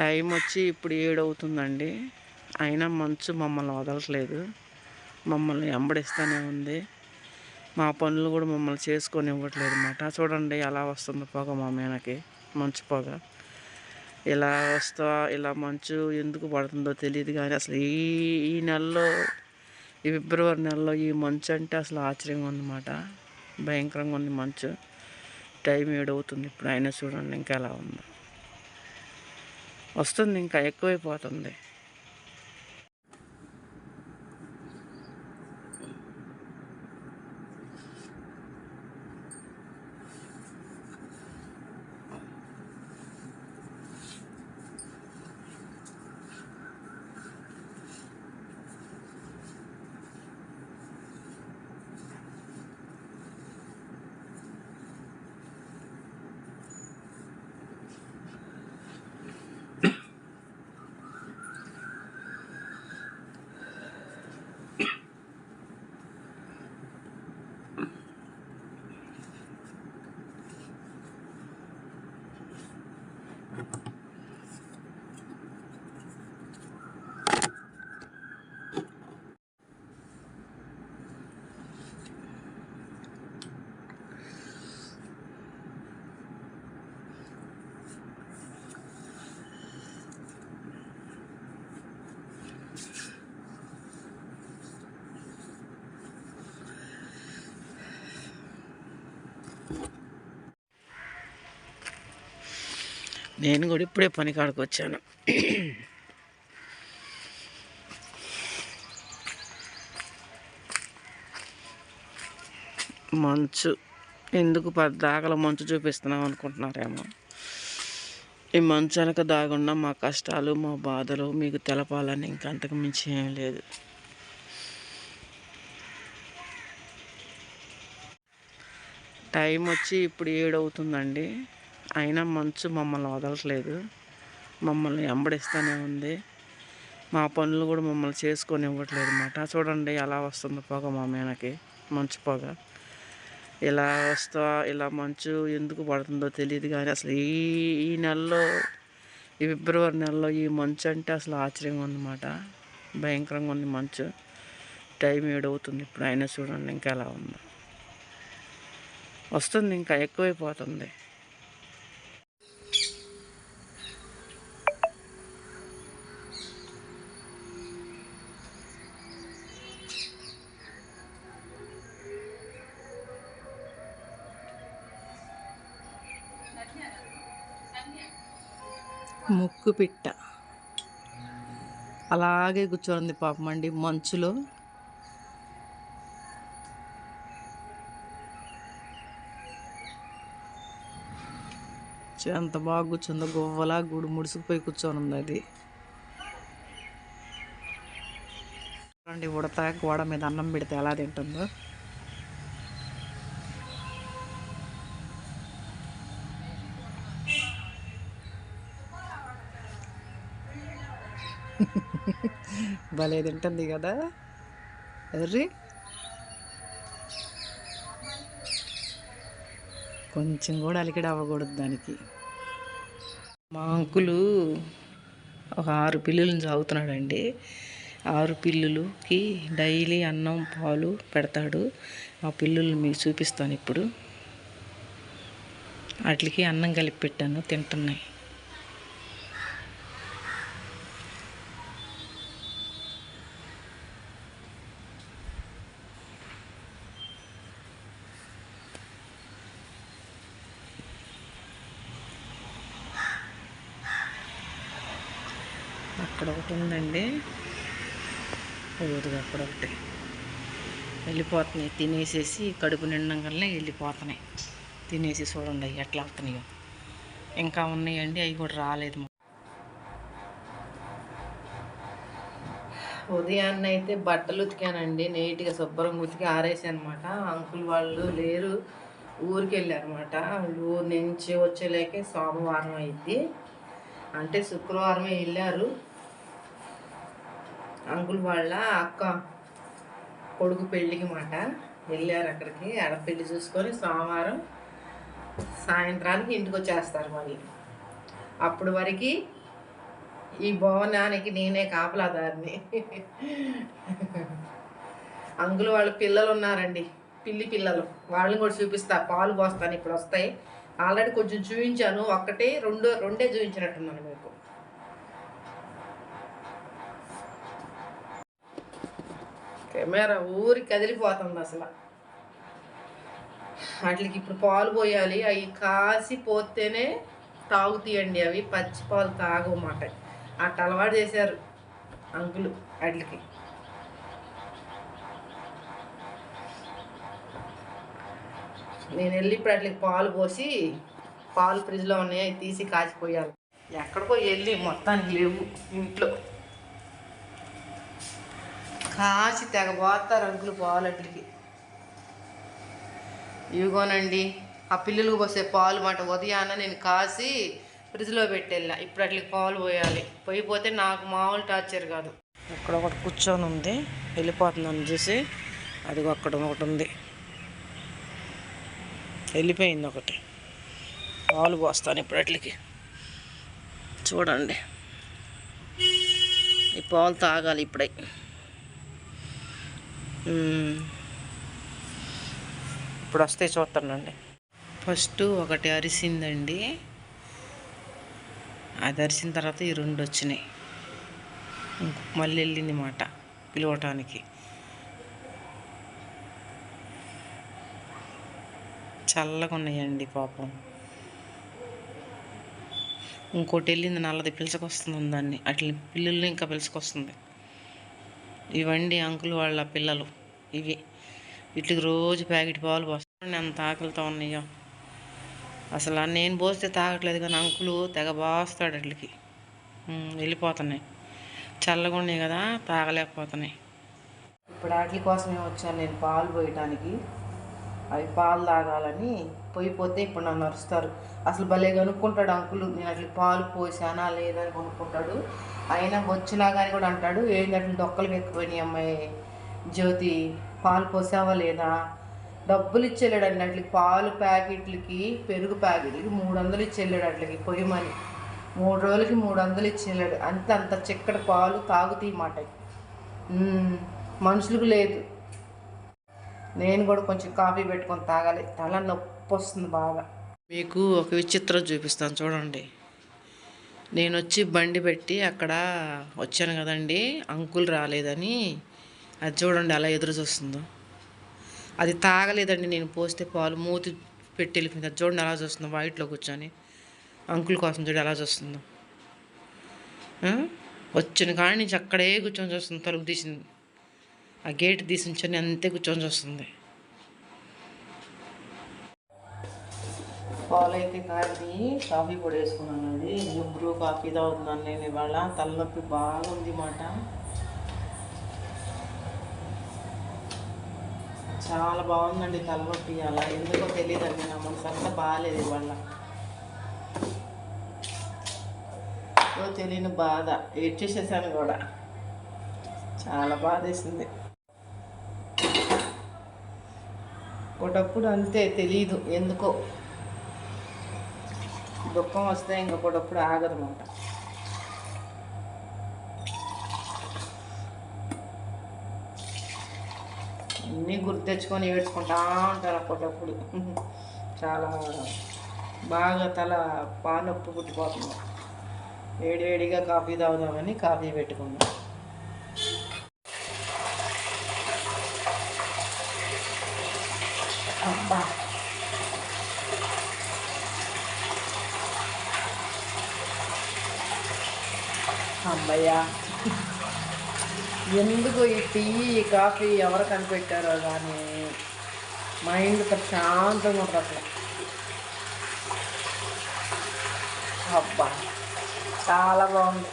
Time వచ్చి ఇప్పుడు ఏడు అవుతుందండి అయినా మంచు మమ్మల్ని వదలట్లేదు. మమ్మల్ని ఎంబడిస్తూనే ఉంది. మా పనులు కూడా మమ్మల్ని చేసుకొని ఇవ్వట్లేదు అన్నమాట చూడండి ఎలా వస్తుంది పొగ మా మేనకి. మంచు పొగ. ఇలా వస్తా ఇలా మంచు ఎందుకు పడుతుందో తెలియదు కానీ అసలు ఈ ఈ నెలలో ఈ ఫిబ్రవరి నెలలో ఈ మంచు అంటే అసలు ఆశ్చర్యంగా ఉందన్నమాట. భయంకరంగా ఉంది మంచు. టైం ఏడవుతుంది ఇప్పుడు అయినా చూడండి ఇంకా ఎలా ఉందో. వస్తుంది ఇంకా ఎక్కువైపోతుంది. నేను కూడా ఇప్పుడే పని కాడికి వచ్చాను. మంచు. ఎందుకు పద్దాకల మంచు చూపిస్తున్నాం అనుకుంటున్నారేమో. ఈ మంచు వెనక దాగున్న మా కష్టాలు మా బాధలు మీకు తెలపాలని ఇంకంతకు మించి ఏం లేదు. టైం వచ్చి ఇప్పుడు ఏడవుతుందండి. అయినా మంచు మమ్మల్ని వదలట్లేదు. మమ్మల్ని వెంబడిస్తూనే ఉంది. మా పనులు కూడా మమ్మల్ని చేసుకొని ఇవ్వట్లేదు అన్నమాట. చూడండి ఎలా వస్తుంది పొగ మా మీనకి. మంచు పొగ. ఇలా వస్తా ఇలా మంచు ఎందుకు పడుతుందో తెలియదు కానీ అసలు ఈ ఈ నెలలో ఈ ఫిబ్రవరి నెలలో ఈ మంచు అంటే అసలు ఆశ్చర్యంగా ఉందన్నమాట భయంకరంగా ఉంది మంచు. టైం ఏడవుతుంది ఇప్పుడు అయినా చూడండి ఇంకా ఎలా ఉందో. వస్తుంది ఇంకా ఎక్కువైపోతుంది. ముక్కు పిట్ట అలాగే కూర్చోంది పాపం అండి మంచులో. ఎంత బాగా కూర్చుందో గువ్వలా గుడి ముడుసుకుపోయి కూర్చొని ఉంది అది. చూడండి ఉడత గోడ మీద అన్నం పెడితే ఎలా తింటుందో. భలే తింటుంది కదా. ఎర్రి? కొంచెం కూడా అలికిడి అవ్వకూడదు దానికి. మా అంకులు ఒక ఆరు పిల్లులను సాగుతున్నాడండి ఆరు పిల్లులకి డైలీ అన్నం పాలు పెడతాడు. ఆ పిల్లులు మీకు చూపిస్తాను ఇప్పుడు. వాటికి అన్నం కలిపి పెట్టాను తింటున్నాయి. అక్కడ ఒకటి ఉందండి. ఊరుగా అక్కడ ఒకటి. వెళ్ళిపోతున్నాయి. తినేసేసి కడుపు నిండంగానే వెళ్ళిపోతున్నాయి. తినేసి చూడండి అవి ఎట్లా అవుతున్నాయో. ఇంకా ఉన్నాయండి. అవి కూడా రాలేదు ఉదయాన్నే అయితే బట్టలు ఉతికానండి. నీట్గా శుభ్రంగా ఉతికి ఆరేసానమాట. అంకుల్ వాళ్ళు లేరు. ఊరికి వెళ్ళారనమాట. ఊరు నుంచి వచ్చేలేకే సోమవారం అయింది. అంటే శుక్రవారమే వెళ్ళారు. అంకుల్ వాళ్ళ అక్క కొడుకు పెళ్ళికి మాట. వెళ్ళారు అక్కడికి. ఆడ పెళ్ళి చూసుకొని సోమవారం సాయంత్రానికి ఇంటికి వచ్చేస్తారు మళ్ళీ. అప్పుడు వరకు ఈ భవనానికి నేనే కాపలాదారిని. అంకుల్ వాళ్ళ పిల్లలు ఉన్నారండి. పిల్లి పిల్లలు. వాళ్ళని కూడా చూపిస్తా. పాలు పోస్తాను. ఇప్పుడు వస్తాయి. ఆల్రెడీ కొంచెం చూపించాను ఒక్కటే రెండు రెండే చూపించినట్టున్నాను మీకు. కెమెరా ఊరి కదిలిపోతుంది అసలు. వాటికి ఇప్పుడు పాలు పోయాలి. అవి కాసి పోతేనే తాగుతాయండి అవి. పచ్చి పాలు తాగమాట అట్ట అలవాటు చేశారు అంకులు వాటికి. నేను వెళ్ళి ఇప్పుడు వాటికి పాలు పోసి పాలు ఫ్రిడ్జ్లో ఉన్నాయి. తీసి కాచిపోయాలి. ఎక్కడికో వెళ్ళి మొత్తానికి లేవు ఇంట్లో. కాచి తెగబోతారు అంకులు పాలు అట్లకి ఇవిగోనండి ఆ పిల్లలకు పోసే పాలు మాట ఉదయాన్న నేను కాసి ఫ్రిడ్జ్లో పెట్టేళ్ళా. ఇప్పుడు అట్లకి పాలు పోయాలి. పోయిపోతే నాకు మామూలు టార్చర్ కాదు. ఇక్కడ ఒకటి కూర్చొని ఉంది. వెళ్ళిపోతుందని చూసి. అది అక్కడ ఒకటి ఉంది. వెళ్ళిపోయింది ఒకటి. పాలు పోస్తాను ఇప్పుడు అట్లకి. చూడండి. ఈ పాలు తాగాలి ఇప్పుడే. ఇప్పుడు వస్తే చూస్తానండి ఫస్ట్ ఒకటి అరిసిందండి. అది అరిసిన తర్వాత ఈ రెండు వచ్చినాయి. ఇంకో మళ్ళీ వెళ్ళింది మాట పిలవటానికి. చల్లగా ఉన్నాయండి పాపం. ఇంకోటి వెళ్ళింది నల్లది పిలుచుకొస్తుంది దాన్ని. అట్లా పిల్లల్ని ఇంకా పిలుచుకొస్తుంది ఇవండి అంకుల్ వాళ్ళ పిల్లలు. ఇవి. వీటికి రోజు ప్యాకెట్ పాలు పోస్తాను అంత ఆకలితో ఉన్నాయో. అసలు నేను పోస్తే తాగట్లేదు కానీ అంకులు తెగ బాస్తాడు అట్లకి. వెళ్ళిపోతున్నాయి. చల్లగా ఉన్నాయి కదా తాగలేకపోతున్నాయి. ఇప్పుడు వాటి కోసమే వచ్చాను నేను పాలు పోయటానికి. అవి పాలు తాగాలని పోయిపోతే ఇప్పుడు నన్ను అరుస్తారు. అసలు భలే కనుక్కుంటాడు అంకులు. నేను అట్లా పాలు పోసానా లేదని కొనుక్కుంటాడు. అయినా వచ్చినా కానీ కూడా అంటాడు ఏంది అట్లా డొక్కలు ఎక్కిపోయినాయి అమ్మాయి జ్యోతి పాలు పోసావా లేదా? డబ్బులు ఇచ్చేళ్ళాడు అండి అట్లకి పాలు ప్యాకెట్లకి పెరుగు ప్యాకెట్లకి మూడు వందలు ఇచ్చేళ్ళాడు అట్లకి పొయ్యమని మూడు రోజులకి మూడు వందలు ఇచ్చేళ్ళాడు అంత అంత చిక్కటి పాలు తాగుతాయి మాట మనుషులకు లేదు. నేను కూడా కొంచెం కాఫీ పెట్టుకొని తాగాలి. తల నొప్పి వస్తుంది బాగా. మీకు ఒక విచిత్రం చూపిస్తాను. చూడండి. నేను వచ్చి బండి పెట్టి అక్కడ వచ్చాను కదండి. అంకుల్ రాలేదని. అది చూడండి అలా ఎదురు చూస్తుందో అది తాగలేదండి నేను పోస్తే పాలు. మూతి పెట్టి వెళ్ళిపోయింది. అది చూడండి అలా చూస్తుందో. వైట్లో కూర్చొని అంకుల్ కోసం చూడండి ఎలా చూస్తుందో. వచ్చిన కాడి నుంచి అక్కడే కూర్చొని చూస్తుంది. తలుపు తీసింది. ఆ గేట్ తీసి ఉంచని అంతే కూర్చొని చూస్తుంది. పాలు అయితే కాగి కాఫీ పొడి వేసుకున్నానండి బ్రూ కాఫీ తాగుతున్నాను నేను ఇవాళ. తలనొప్పి బాగుంది మాట. చాలా బాగుందండి తలనొప్పి అలా. ఎందుకో తెలియదండి నా మనసు అంతా బాగాలేదు ఇవాళ. తెలియని బాధ. ఏడ్చేసేసాను కూడా. చాలా బాధ వేసింది. ఒకటప్పుడు అంతే తెలీదు ఎందుకో. దుఃఖం వస్తే ఇంకొకటప్పుడు ఆగదనమాట అన్నీ గుర్తు తెచ్చుకొని ఏడ్చుకుంటా ఉంటారు అప్పటప్పుడు చాలా బాగా తల పానొప్పి పుట్టిపోతుంది. వేడివేడిగా కాఫీ తాగుదామని కాఫీ పెట్టుకున్నాం. అమ్మయ్యా. ఎందుకు ఈ టీ ఈ కాఫీ ఎవరు కనిపెట్టారో కానీ మైండ్ ప్రశాంతంగా ఉంటుంది అట్లా అబ్బా చాలా బాగుంది.